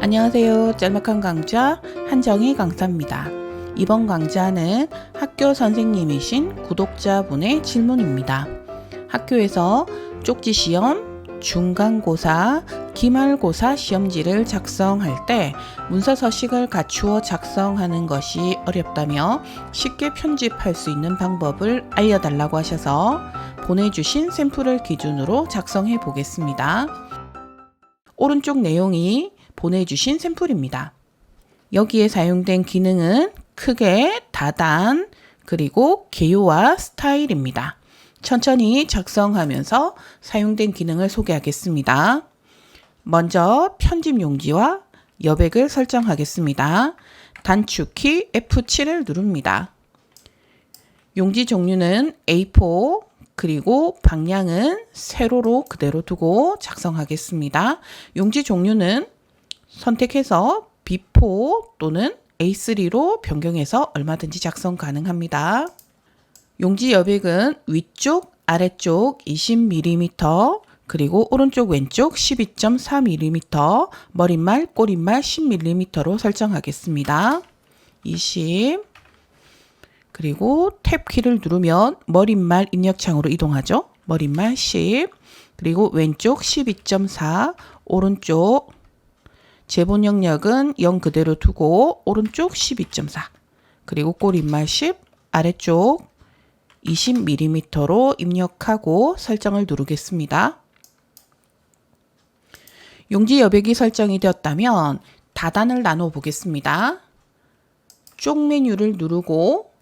안녕하세요. 짤막한 강좌 한정희 강사입니다. 이번 강좌는 학교 선생님이신 구독자분의 질문입니다. 학교에서 쪽지 시험, 중간고사, 기말고사 시험지를 작성할 때 문서 서식을 갖추어 작성하는 것이 어렵다며 쉽게 편집할 수 있는 방법을 알려달라고 하셔서 보내주신 샘플을 기준으로 작성해 보겠습니다. 오른쪽 내용이 보내주신 샘플입니다. 여기에 사용된 기능은 크게 다단 그리고 개요와 스타일입니다. 천천히 작성하면서 사용된 기능을 소개하겠습니다. 먼저 편집 용지와 여백을 설정하겠습니다. 단축키 F7을 누릅니다. 용지 종류는 A4 그리고 방향은 세로로 그대로 두고 작성하겠습니다. 용지 종류는 선택해서 B4 또는 A3로 변경해서 얼마든지 작성 가능합니다. 용지 여백은 위쪽, 아래쪽 20mm, 그리고 오른쪽, 왼쪽 12.4mm, 머릿말, 꼬릿말 10mm로 설정하겠습니다. 20 그리고 탭 키를 누르면 머릿말 입력창으로 이동하죠. 머릿말 10 그리고 왼쪽 12.4 오른쪽 제본 영역은 0 그대로 두고 오른쪽 12.4 그리고 꼬릿말 10 아래쪽 20mm로 입력하고 설정을 누르겠습니다. 용지 여백이 설정이 되었다면 다단을 나눠 보겠습니다. 쪽 메뉴를 누르고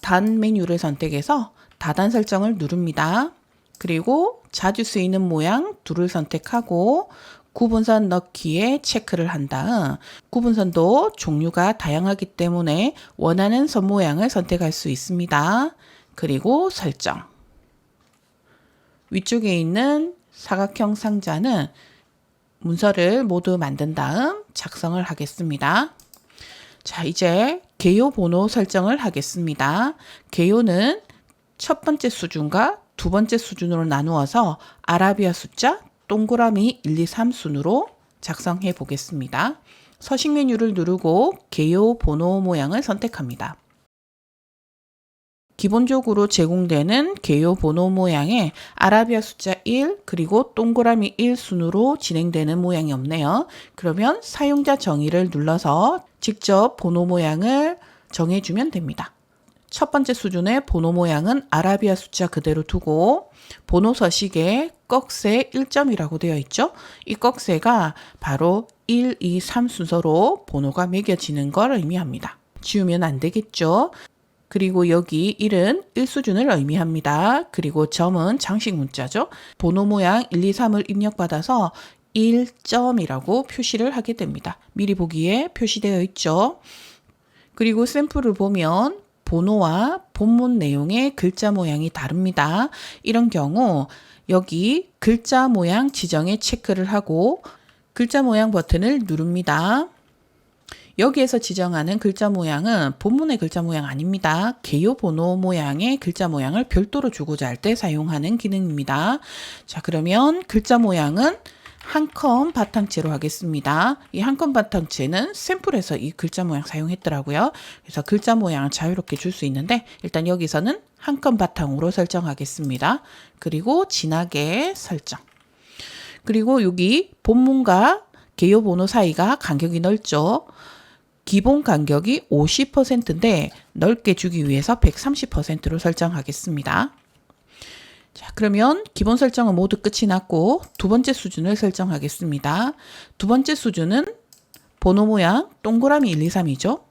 단 메뉴를 선택해서 다단 설정을 누릅니다. 그리고 자주 쓰이는 모양 둘을 선택하고 구분선 넣기에 체크를 한 다음 구분선도 종류가 다양하기 때문에 원하는 선 모양을 선택할 수 있습니다. 그리고 설정. 위쪽에 있는 사각형 상자는 문서를 모두 만든 다음 작성을 하겠습니다. 자, 이제 개요 번호 설정을 하겠습니다. 개요는 첫 번째 수준과 두 번째 수준으로 나누어서 아라비아 숫자 동그라미 1, 2, 3 순으로 작성해 보겠습니다. 서식 메뉴를 누르고 개요 번호 모양을 선택합니다. 기본적으로 제공되는 개요 번호 모양에 아라비아 숫자 1 그리고 동그라미 1 순으로 진행되는 모양이 없네요. 그러면 사용자 정의를 눌러서 직접 번호 모양을 정해주면 됩니다. 첫 번째 수준의 번호 모양은 아라비아 숫자 그대로 두고 번호 서식에 꺽쇠 1점이라고 되어 있죠. 이 꺽쇠가 바로 1, 2, 3 순서로 번호가 매겨지는 걸 의미합니다. 지우면 안 되겠죠. 그리고 여기 1은 1수준을 의미합니다. 그리고 점은 장식 문자죠. 번호 모양 1, 2, 3을 입력받아서 1점이라고 표시를 하게 됩니다. 미리 보기에 표시되어 있죠. 그리고 샘플을 보면 번호와 본문 내용의 글자 모양이 다릅니다. 이런 경우 여기 글자 모양 지정에 체크를 하고 글자 모양 버튼을 누릅니다. 여기에서 지정하는 글자 모양은 본문의 글자 모양 아닙니다. 개요 번호 모양의 글자 모양을 별도로 주고자 할 때 사용하는 기능입니다. 자, 그러면 글자 모양은 한컴 바탕체로 하겠습니다. 이한컴 바탕체는 샘플에서 이 글자 모양 사용했더라고요. 그래서 글자 모양을 자유롭게 줄 수 있는데 일단 여기서는 한컴 바탕으로 설정하겠습니다. 그리고 진하게 설정. 그리고 여기 본문과 개요 번호 사이가 간격이 넓죠. 기본 간격이 50%인데 넓게 주기 위해서 130%로 설정하겠습니다. 자, 그러면 기본 설정은 모두 끝이 났고 두 번째 수준을 설정하겠습니다. 두 번째 수준은 번호 모양 동그라미 1, 2, 3이죠.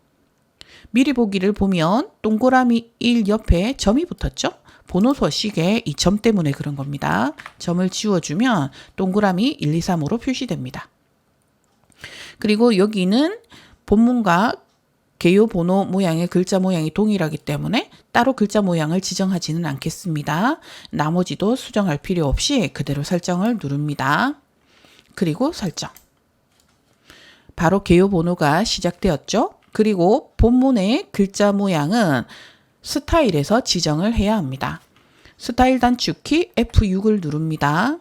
미리 보기를 보면 동그라미 1 옆에 점이 붙었죠. 번호 서 식에 이 점 때문에 그런 겁니다. 점을 지워주면 동그라미 1, 2, 3으로 표시됩니다. 그리고 여기는 본문과 개요 번호 모양의 글자 모양이 동일하기 때문에 따로 글자 모양을 지정하지는 않겠습니다. 나머지도 수정할 필요 없이 그대로 설정을 누릅니다. 그리고 설정. 바로 개요 번호가 시작되었죠. 그리고 본문의 글자 모양은 스타일에서 지정을 해야 합니다. 스타일 단축키 F6을 누릅니다.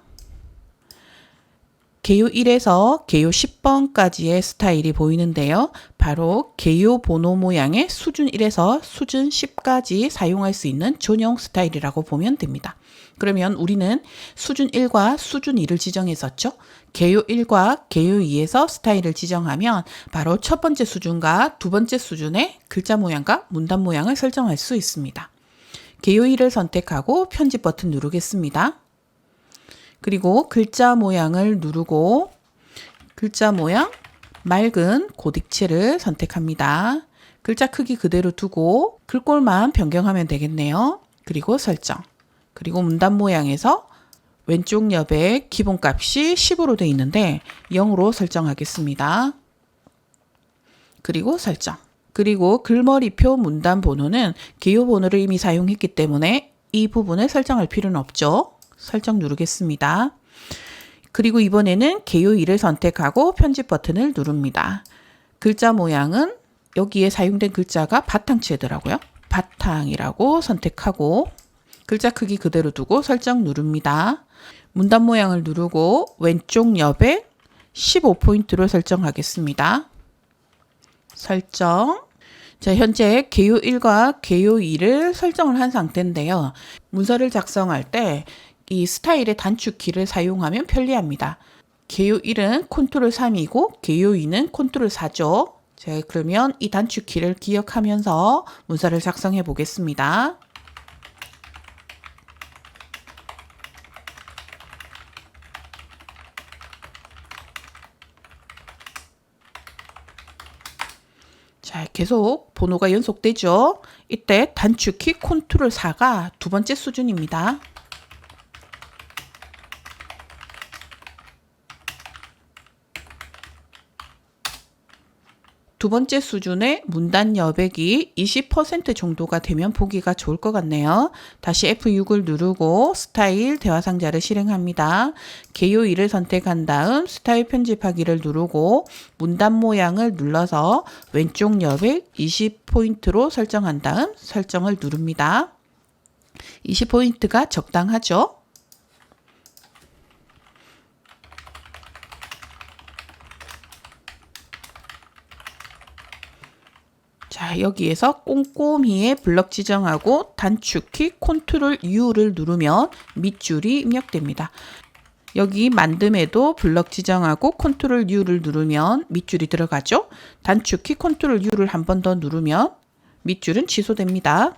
개요 1에서 개요 10번까지의 스타일이 보이는데요. 바로 개요 번호 모양의 수준 1에서 수준 10까지 사용할 수 있는 전용 스타일이라고 보면 됩니다. 그러면 우리는 수준 1과 수준 2를 지정했었죠. 개요 1과 개요 2에서 스타일을 지정하면 바로 첫 번째 수준과 두 번째 수준의 글자 모양과 문단 모양을 설정할 수 있습니다. 개요 1을 선택하고 편집 버튼 누르겠습니다. 그리고 글자 모양을 누르고 글자 모양 맑은 고딕체를 선택합니다. 글자 크기 그대로 두고 글꼴만 변경하면 되겠네요. 그리고 설정. 그리고 문단 모양에서 왼쪽 옆에 기본값이 10으로 되어 있는데 0으로 설정하겠습니다. 그리고 설정. 그리고 글머리표 문단 번호는 개요 번호를 이미 사용했기 때문에 이 부분을 설정할 필요는 없죠. 설정 누르겠습니다. 그리고 이번에는 개요 2를 선택하고 편집 버튼을 누릅니다. 글자 모양은 여기에 사용된 글자가 바탕치더라고요. 바탕이라고 선택하고 글자 크기 그대로 두고 설정 누릅니다. 문단 모양을 누르고 왼쪽 옆에 15포인트로 설정하겠습니다. 설정. 자, 현재 개요 1과 개요 2를 설정을 한 상태인데요. 문서를 작성할 때 이 스타일의 단축키를 사용하면 편리합니다. 개요 1은 컨트롤 3이고 개요 2는 컨트롤 4죠. 자, 그러면 이 단축키를 기억하면서 문서를 작성해 보겠습니다. 자, 계속 번호가 연속되죠. 이때 단축키 컨트롤 4가 두 번째 수준입니다. 두 번째 수준의 문단 여백이 20% 정도가 되면 보기가 좋을 것 같네요. 다시 F6을 누르고 스타일 대화 상자를 실행합니다. 개요 2를 선택한 다음 스타일 편집하기를 누르고 문단 모양을 눌러서 왼쪽 여백 20포인트로 설정한 다음 설정을 누릅니다. 20포인트가 적당하죠? 자, 여기에서 꼼꼼히의 블럭 지정하고 단축키 컨트롤 U를 누르면 밑줄이 입력됩니다. 여기 만듦에도 블럭 지정하고 컨트롤 U를 누르면 밑줄이 들어가죠. 단축키 컨트롤 U를 한 번 더 누르면 밑줄은 취소됩니다.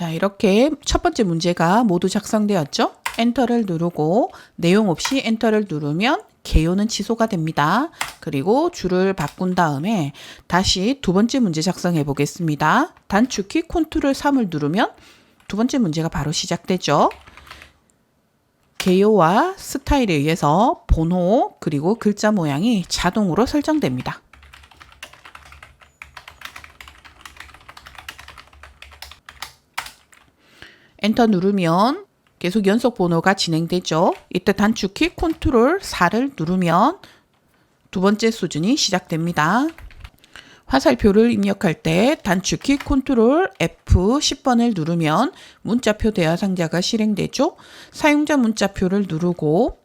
자, 이렇게 첫 번째 문제가 모두 작성되었죠? 엔터를 누르고 내용 없이 엔터를 누르면 개요는 취소가 됩니다. 그리고 줄을 바꾼 다음에 다시 두 번째 문제 작성해 보겠습니다. 단축키 컨트롤 3을 누르면 두 번째 문제가 바로 시작되죠. 개요와 스타일에 의해서 번호 그리고 글자 모양이 자동으로 설정됩니다. 엔터 누르면 계속 연속 번호가 진행되죠. 이때 단축키 컨트롤 4를 누르면 두 번째 수준이 시작됩니다. 화살표를 입력할 때 단축키 컨트롤 F10번을 누르면 문자표 대화 상자가 실행되죠. 사용자 문자표를 누르고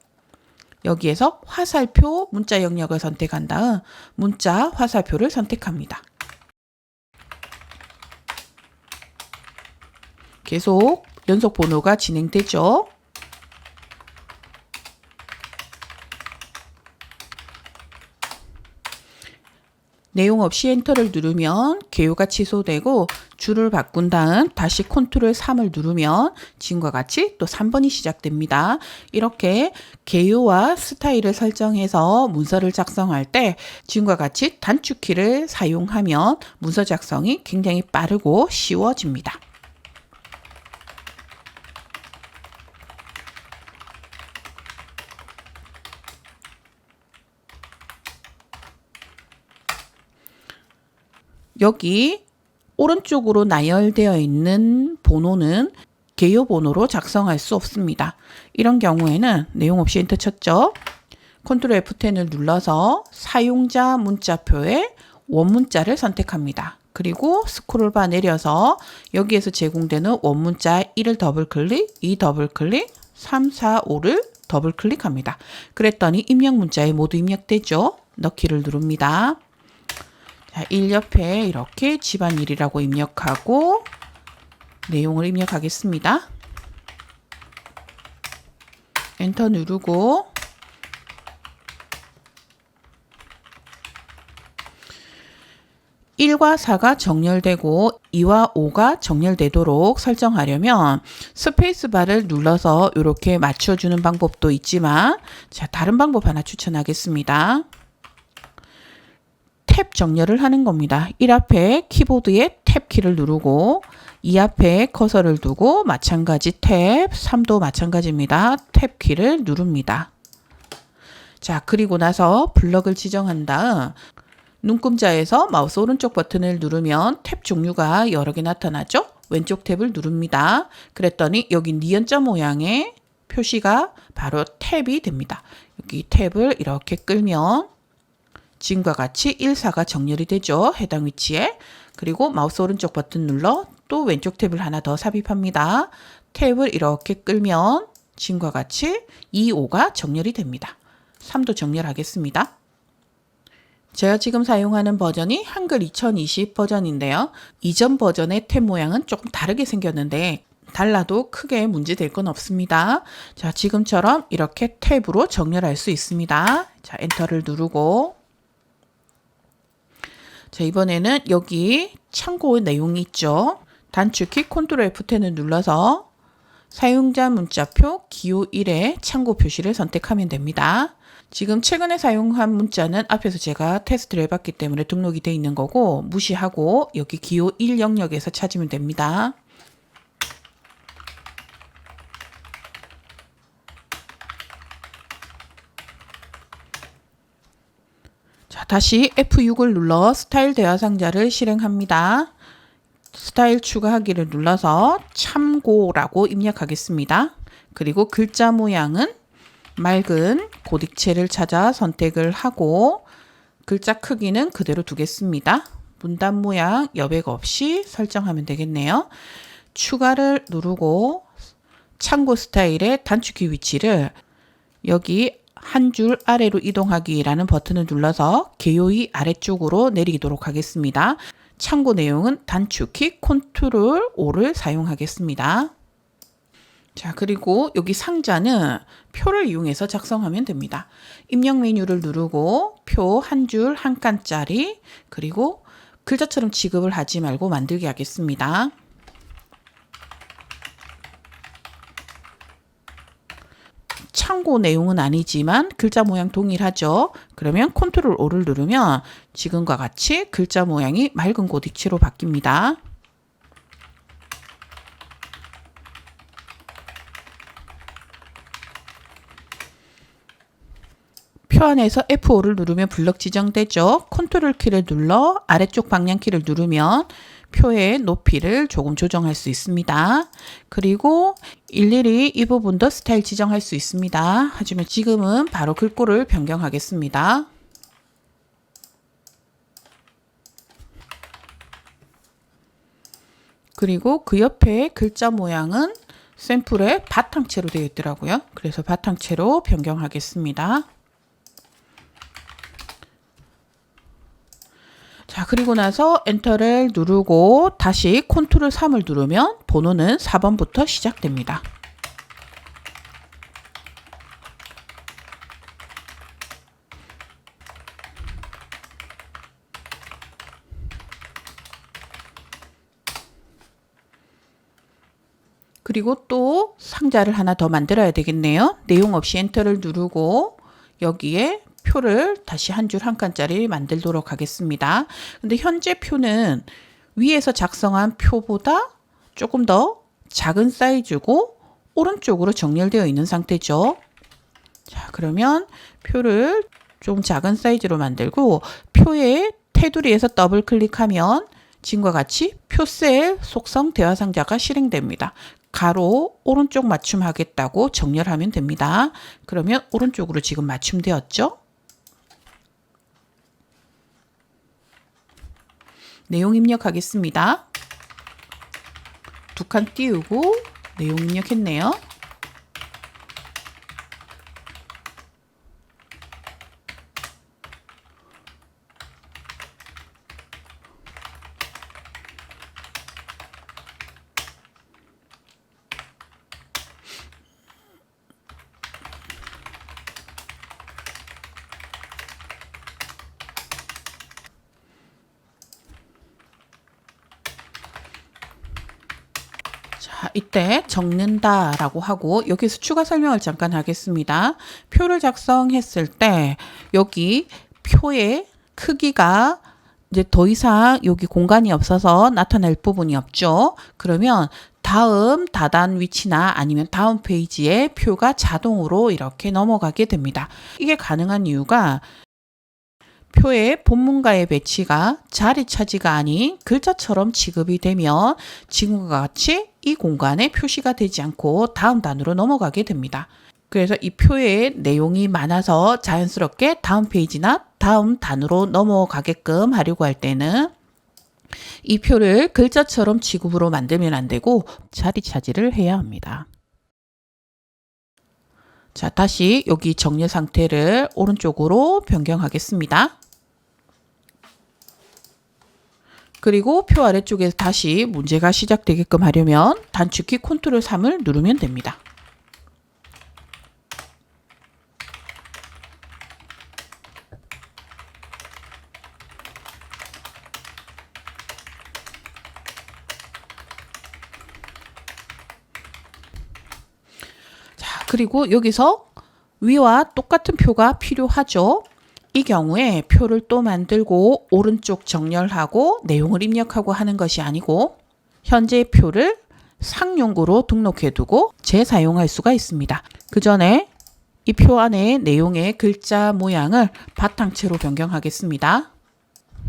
여기에서 화살표 문자 영역을 선택한 다음 문자 화살표를 선택합니다. 계속 연속 번호가 진행되죠. 내용 없이 엔터를 누르면 개요가 취소되고 줄을 바꾼 다음 다시 컨트롤 3을 누르면 지금과 같이 또 3번이 시작됩니다. 이렇게 개요와 스타일을 설정해서 문서를 작성할 때 지금과 같이 단축키를 사용하면 문서 작성이 굉장히 빠르고 쉬워집니다. 여기 오른쪽으로 나열되어 있는 번호는 개요 번호로 작성할 수 없습니다. 이런 경우에는 내용 없이 엔터 쳤죠. 컨트롤 F10을 눌러서 사용자 문자표에 원문자를 선택합니다. 그리고 스크롤바 내려서 여기에서 제공되는 원문자 1을 더블 클릭, 2 더블 클릭, 3, 4, 5를 더블 클릭합니다. 그랬더니 입력 문자에 모두 입력되죠. 넣기를 누릅니다. 자, 1 옆에 이렇게 집안일이라고 입력하고 내용을 입력하겠습니다. 엔터 누르고 (1과 4가) 정렬되고 (2와 5가) 정렬되도록 설정하려면 스페이스바를 눌러서 이렇게 맞춰주는 방법도 있지만 자 다른 방법 하나 추천하겠습니다. 탭 정렬을 하는 겁니다. 1 앞에 키보드의 탭 키를 누르고 2 앞에 커서를 두고 마찬가지 탭 3도 마찬가지입니다. 탭 키를 누릅니다. 자 그리고 나서 블럭을 지정한 다음 눈금자에서 마우스 오른쪽 버튼을 누르면 탭 종류가 여러 개 나타나죠? 왼쪽 탭을 누릅니다. 그랬더니 여기 니은자 모양의 표시가 바로 탭이 됩니다. 여기 탭을 이렇게 끌면 지금과 같이 1, 4가 정렬이 되죠. 해당 위치에. 그리고 마우스 오른쪽 버튼 눌러 또 왼쪽 탭을 하나 더 삽입합니다. 탭을 이렇게 끌면 지금과 같이 2, 5가 정렬이 됩니다. 3도 정렬하겠습니다. 제가 지금 사용하는 버전이 한글 2020 버전인데요. 이전 버전의 탭 모양은 조금 다르게 생겼는데 달라도 크게 문제될 건 없습니다. 자, 지금처럼 이렇게 탭으로 정렬할 수 있습니다. 자, 엔터를 누르고 자, 이번에는 여기 참고 내용이 있죠. 단축키 컨트롤 F10을 눌러서 사용자 문자표 기호 1의 참고 표시를 선택하면 됩니다. 지금 최근에 사용한 문자는 앞에서 제가 테스트를 해봤기 때문에 등록이 돼 있는 거고 무시하고 여기 기호 1 영역에서 찾으면 됩니다. 다시 F6을 눌러 스타일 대화 상자를 실행합니다. 스타일 추가하기를 눌러서 참고라고 입력하겠습니다. 그리고 글자 모양은 맑은 고딕체를 찾아 선택을 하고 글자 크기는 그대로 두겠습니다. 문단 모양 여백 없이 설정하면 되겠네요. 추가를 누르고 참고 스타일의 단축키 위치를 여기 한 줄 아래로 이동하기라는 버튼을 눌러서 개요의 아래쪽으로 내리도록 하겠습니다. 참고 내용은 단축키 컨트롤 5를 사용하겠습니다. 자, 그리고 여기 상자는 표를 이용해서 작성하면 됩니다. 입력 메뉴를 누르고 표 한 줄 한 칸짜리 그리고 글자처럼 지급을 하지 말고 만들게 하겠습니다. 참고 내용은 아니지만 글자 모양 동일하죠. 그러면 컨트롤 5를 누르면 지금과 같이 글자 모양이 맑은 고딕체로 바뀝니다. 표 안에서 F5를 누르면 블럭 지정되죠. 컨트롤 키를 눌러 아래쪽 방향 키를 누르면 표의 높이를 조금 조정할 수 있습니다. 그리고 일일이 이 부분도 스타일 지정할 수 있습니다. 하지만 지금은 바로 글꼴을 변경하겠습니다. 그리고 그 옆에 글자 모양은 샘플의 바탕체로 되어 있더라고요. 그래서 바탕체로 변경하겠습니다. 자, 그리고 나서 엔터를 누르고 다시 컨트롤 3을 누르면 번호는 4번부터 시작됩니다. 그리고 또 상자를 하나 더 만들어야 되겠네요. 내용 없이 엔터를 누르고 여기에 표를 다시 한 줄 한 칸짜리 만들도록 하겠습니다. 근데 현재 표는 위에서 작성한 표보다 조금 더 작은 사이즈고 오른쪽으로 정렬되어 있는 상태죠. 자, 그러면 표를 좀 작은 사이즈로 만들고 표의 테두리에서 더블 클릭하면 지금과 같이 표셀 속성 대화 상자가 실행됩니다. 가로 오른쪽 맞춤 하겠다고 정렬하면 됩니다. 그러면 오른쪽으로 지금 맞춤되었죠? 내용 입력하겠습니다. 두 칸 띄우고 내용 입력했네요. 자, 이 때 적는다라고 하고 여기서 추가 설명을 잠깐 하겠습니다. 표를 작성했을 때 여기 표의 크기가 이제 더 이상 여기 공간이 없어서 나타낼 부분이 없죠. 그러면 다음 다단 위치나 아니면 다음 페이지에 표가 자동으로 이렇게 넘어가게 됩니다. 이게 가능한 이유가 표의 본문가의 배치가 자리 차지가 아닌 글자처럼 지급이 되면 지금과 같이 이 공간에 표시가 되지 않고 다음 단으로 넘어가게 됩니다. 그래서 이 표의 내용이 많아서 자연스럽게 다음 페이지나 다음 단으로 넘어가게끔 하려고 할 때는 이 표를 글자처럼 지급으로 만들면 안 되고 자리 차지를 해야 합니다. 자, 다시 여기 정렬 상태를 오른쪽으로 변경하겠습니다. 그리고 표 아래쪽에 다시 문제가 시작되게끔 하려면 단축키 컨트롤 3을 누르면 됩니다. 자, 그리고 여기서 위와 똑같은 표가 필요하죠. 이 경우에 표를 또 만들고 오른쪽 정렬하고 내용을 입력하고 하는 것이 아니고 현재 표를 상용구로 등록해 두고 재사용할 수가 있습니다. 그 전에 이 표 안에 내용의 글자 모양을 바탕체로 변경하겠습니다.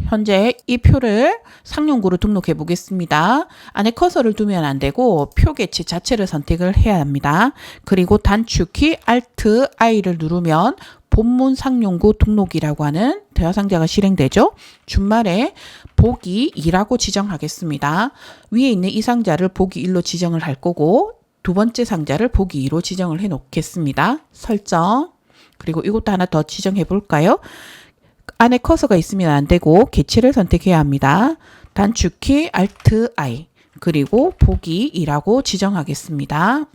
현재 이 표를 상용구로 등록해 보겠습니다. 안에 커서를 두면 안 되고 표 개체 자체를 선택을 해야 합니다. 그리고 단축키 Alt I를 누르면 본문 상용구 등록이라고 하는 대화 상자가 실행되죠. 준말에 보기 2라고 지정하겠습니다. 위에 있는 이 상자를 보기 1로 지정을 할 거고 두 번째 상자를 보기 2로 지정을 해 놓겠습니다. 설정 그리고 이것도 하나 더 지정해 볼까요? 안에 커서가 있으면 안 되고 개체를 선택해야 합니다. 단축키 Alt I 그리고 보기 2라고 지정하겠습니다.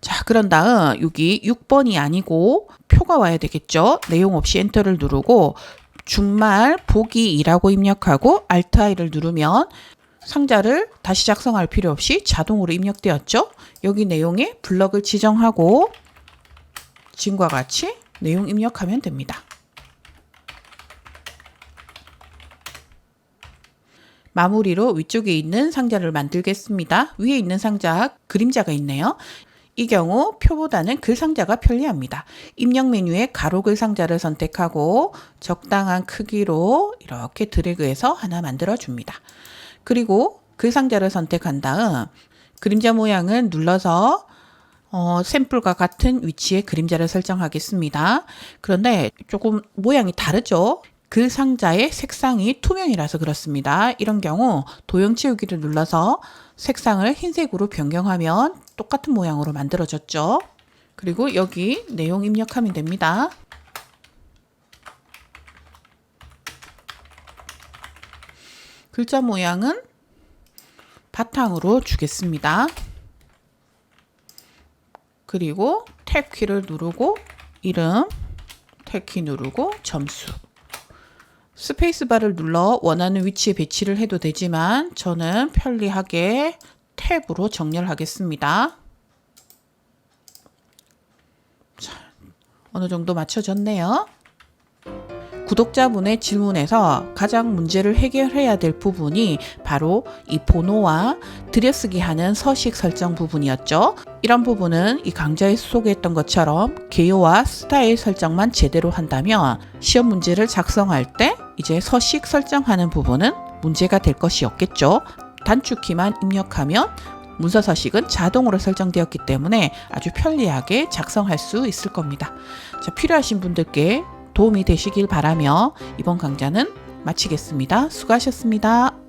자, 그런 다음 여기 6번이 아니고 표가 와야 되겠죠. 내용 없이 엔터를 누르고 준말 보기 2라고 입력하고 Alt I를 누르면 상자를 다시 작성할 필요 없이 자동으로 입력되었죠. 여기 내용에 블럭을 지정하고 지금과 같이 내용 입력하면 됩니다. 마무리로 위쪽에 있는 상자를 만들겠습니다. 위에 있는 상자 그림자가 있네요. 이 경우 표보다는 글 상자가 편리합니다. 입력 메뉴에 가로 글 상자를 선택하고 적당한 크기로 이렇게 드래그해서 하나 만들어 줍니다. 그리고 글 상자를 선택한 다음 그림자 모양을 눌러서 어, 샘플과 같은 위치에 그림자를 설정하겠습니다. 그런데 조금 모양이 다르죠? 글 상자의 색상이 투명이라서 그렇습니다. 이런 경우 도형 채우기를 눌러서 색상을 흰색으로 변경하면 똑같은 모양으로 만들어졌죠. 그리고 여기 내용 입력하면 됩니다. 글자 모양은 바탕으로 주겠습니다. 그리고 탭 키를 누르고 이름, 탭 키 누르고 점수. 스페이스바를 눌러 원하는 위치에 배치를 해도 되지만 저는 편리하게 탭으로 정렬하겠습니다. 자, 어느 정도 맞춰졌네요. 구독자분의 질문에서 가장 문제를 해결해야 될 부분이 바로 이 번호와 들여쓰기 하는 서식 설정 부분이었죠. 이런 부분은 이 강좌에서 소개했던 것처럼 개요와 스타일 설정만 제대로 한다면 시험 문제를 작성할 때 이제 서식 설정하는 부분은 문제가 될 것이 없겠죠. 단축키만 입력하면 문서 서식은 자동으로 설정되었기 때문에 아주 편리하게 작성할 수 있을 겁니다. 자, 필요하신 분들께 도움이 되시길 바라며 이번 강좌는 마치겠습니다. 수고하셨습니다.